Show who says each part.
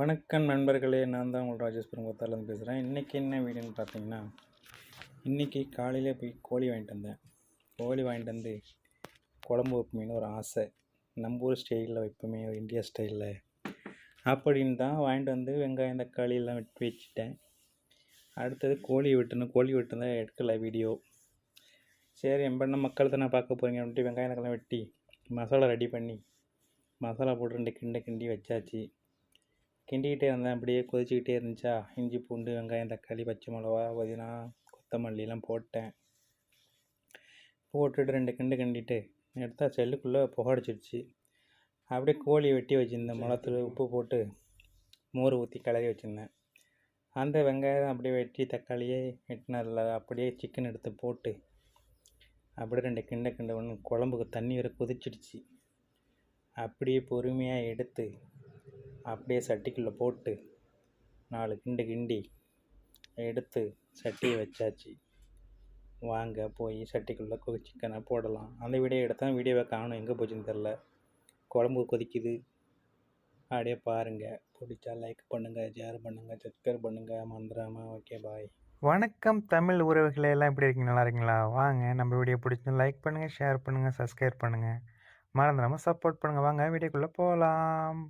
Speaker 1: வணக்கம் நண்பர்களே நான் தான் உங்கள் ராஜேஷ் பெருங்கோத்தாலேருந்து பேசுகிறேன் இன்றைக்கி என்ன வீடுன்னு பார்த்தீங்கன்னா இன்றைக்கி காலையில் போய் கோழி வாங்கிட்டு வந்தேன் கோழி வாங்கிட்டு வந்து குழம்பு வைப்போமேனு ஒரு ஆசை நம்ம ஊர் ஸ்டைலில் வைப்போமே இந்தியா ஸ்டைலில் அப்படின்னு தான் வாங்கிட்டு வந்து வெங்காயம் தக்காளியெல்லாம் விட்டு வெட்டி வச்சுட்டேன் அடுத்தது கோழி வெட்டணும் கோழி வெட்டினதை எடுக்கலை வீடியோ சரி எம்பண்ண மக்கள் தான் பார்க்க போகிறீங்க அப்படின்ட்டு வெங்காயம் தக்கெல்லாம் வெட்டி மசாலா ரெடி பண்ணி மசாலா போட்டு ரெண்டு கிண்டை கிண்டி வச்சாச்சு கிண்டிக்கிட்டே இருந்தேன் அப்படியே கொதிச்சுக்கிட்டே இருந்துச்சா இஞ்சி பூண்டு வெங்காயம் தக்காளி பச்சை மிளகா புதினா கொத்தமல்லிலாம் போட்டேன் போட்டுட்டு ரெண்டு கிண்டு கிண்டிட்டு எடுத்தால் செல்லுக்குள்ளே புகடிச்சிடுச்சு அப்படியே கோழி வெட்டி வச்சுருந்தேன் மிளத்துல உப்பு போட்டு மோர் ஊற்றி கிளறி வச்சுருந்தேன் அந்த வெங்காயம் அப்படியே வெட்டி தக்காளியே வெட்டினதில் அப்படியே சிக்கன் எடுத்து போட்டு அப்படியே ரெண்டு கிண்ட கிண்ட ஒன்று குழம்புக்கு தண்ணி வர கொதிச்சிடுச்சு அப்படியே பொறுமையாக எடுத்து அப்படியே சட்டிக்குள்ளே போட்டு நாலு கிண்டு கிண்டி எடுத்து சட்டியை வச்சாச்சு வாங்க போய் சட்டிக்குள்ளே கொதி சிக்கனை போடலாம் அந்த வீடியோ எடுத்தால் வீடியோவை காணும் எங்கே போச்சுன்னு தெரில குழம்பு கொதிக்குது அப்படியே பாருங்கள் பிடிச்சா லைக் பண்ணுங்கள் ஷேர் பண்ணுங்கள் சப்ஸ்கிரைப் பண்ணுங்கள் மந்திராமா ஓகே பாய்
Speaker 2: வணக்கம் தமிழ் உறவுகளே எல்லாம் எப்படி இருக்கீங்க நல்லா இருக்கீங்களா வாங்க நம்ம வீடியோ பிடிச்சிருந்தா லைக் பண்ணுங்கள் ஷேர் பண்ணுங்கள் சப்ஸ்கிரைப் பண்ணுங்கள் மறந்துடாமல் சப்போர்ட் பண்ணுங்கள் வாங்க வீடியோக்குள்ளே போகலாம்